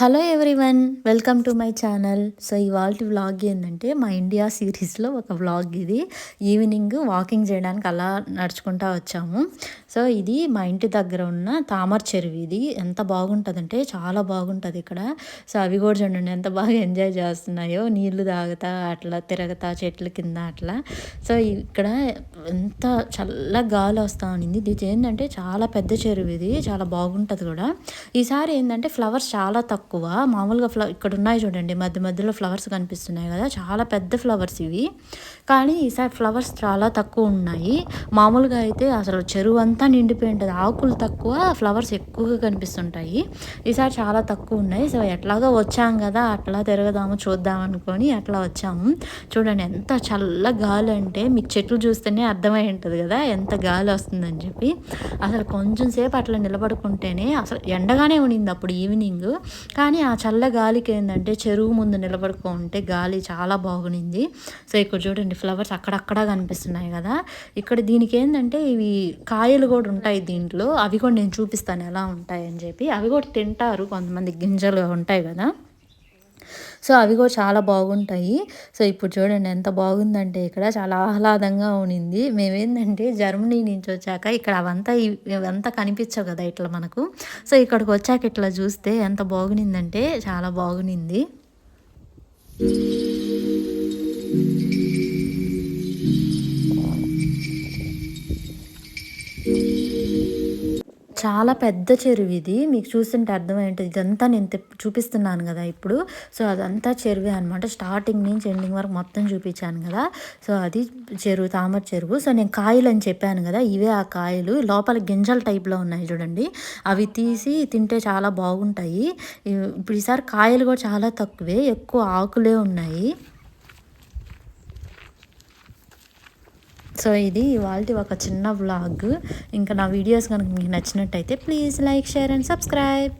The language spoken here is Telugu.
Hello everyone welcome to my channel. So ఇవాళ వ్లాగ్ ఏంటంటే మా ఇండియా సిరీస్లో ఒక వ్లాగ్ ఇది. ఈవినింగ్ వాకింగ్ చేయడానికి అలా నడుచుకుంటా వచ్చాము. సో ఇది మా ఇంటి దగ్గర ఉన్న తామర చెరువు ఇది. ఎంత బాగుంటుందంటే చాలా బాగుంటుంది ఇక్కడ. సో అవి కూడా చూడండి ఎంత బాగా ఎంజాయ్ చేస్తున్నాయో. నీళ్ళు తాగుతా అట్లా తిరగతా చెట్ల కింద అట్లా. సో ఇక్కడ ఎంత చల్ల గాలి వస్తూ ఉన్నింది ఇది ఏంటంటే చాలా పెద్ద చెరువు ఇది. చాలా బాగుంటుంది కూడా. ఈసారి ఏంటంటే ఫ్లవర్స్ చాలా తక్కువ తక్కువ. మామూలుగా ఫ్ల ఇక్కడ ఉన్నాయి చూడండి. మధ్య మధ్యలో ఫ్లవర్స్ కనిపిస్తున్నాయి కదా. చాలా పెద్ద ఫ్లవర్స్ ఇవి. కానీ ఈసారి ఫ్లవర్స్ చాలా తక్కువ ఉన్నాయి. మామూలుగా అయితే అసలు చెరువు అంతా నిండిపోయి ఉంటుంది ఆకులు తక్కువ ఫ్లవర్స్ ఎక్కువగా కనిపిస్తుంటాయి. ఈసారి చాలా తక్కువ ఉన్నాయి. సో ఎట్లాగో వచ్చాం కదా. అట్లా తిరగదాము చూద్దాం అనుకొని అట్లా వచ్చాము. చూడండి ఎంత చల్ల గాలి అంటే మీకు చెట్లు చూస్తేనే అర్థమై ఉంటుంది కదా. ఎంత గాలి వస్తుందని చెప్పి. అసలు కొంచెం సేపు అట్లా నిలబడుకుంటేనే అసలు ఎండగానే ఉండింది అప్పుడు ఈవినింగ్. కానీ ఆ చల్ల గాలికి ఏంటంటే చెరువు ముందు నిలబడుకుంటే గాలి చాలా బాగునింది. సో ఇక్కడ చూడండి ఫ్లవర్స్ అక్కడక్కడ కనిపిస్తున్నాయి కదా. ఇక్కడ దీనికి ఏంటంటే ఇవి కాయలు కూడా ఉంటాయి దీంట్లో. అవి కూడా నేను చూపిస్తాను ఎలా ఉంటాయని చెప్పి. అవి కూడా తింటారు కొంతమంది గింజలు ఉంటాయి కదా. సో అవి కూడా చాలా బాగుంటాయి. సో ఇప్పుడు చూడండి ఎంత బాగుందంటే ఇక్కడ చాలా ఆహ్లాదంగా ఉనింది. మేమేందంటే జర్మనీ నుంచి వచ్చాక ఇక్కడ అవంతా ఇవంతా కనిపించవు కదా ఇట్లా మనకు. సో ఇక్కడికి వచ్చాక ఇట్లా చూస్తే ఎంత బాగునిందంటే చాలా బాగునింది. చాలా పెద్ద చెరువు ఇది. మీకు చూస్తుంటే అర్థమైంటుంది ఇదంతా నేను చూపిస్తున్నాను కదా ఇప్పుడు. సో అదంతా చెరువే అనమాట స్టార్టింగ్ నుంచి ఎండింగ్ వరకు మొత్తం చూపించాను కదా. సో అది చెరువు తామర చెరువు. సో నేను కాయలు అని చెప్పాను కదా. ఇవే ఆ కాయలు. లోపల గింజల టైప్లో ఉన్నాయి చూడండి. అవి తీసి తింటే చాలా బాగుంటాయి. ఇప్పుడు ఈసారి కాయలు కూడా చాలా తక్కువే. ఎక్కువ ఆకులే ఉన్నాయి. సో ఇది ఇవాళ ఒక చిన్న వ్లాగ్ ఇంకా నా వీడియోస్ కనుక మీకు నచ్చినట్టయితే please like share and subscribe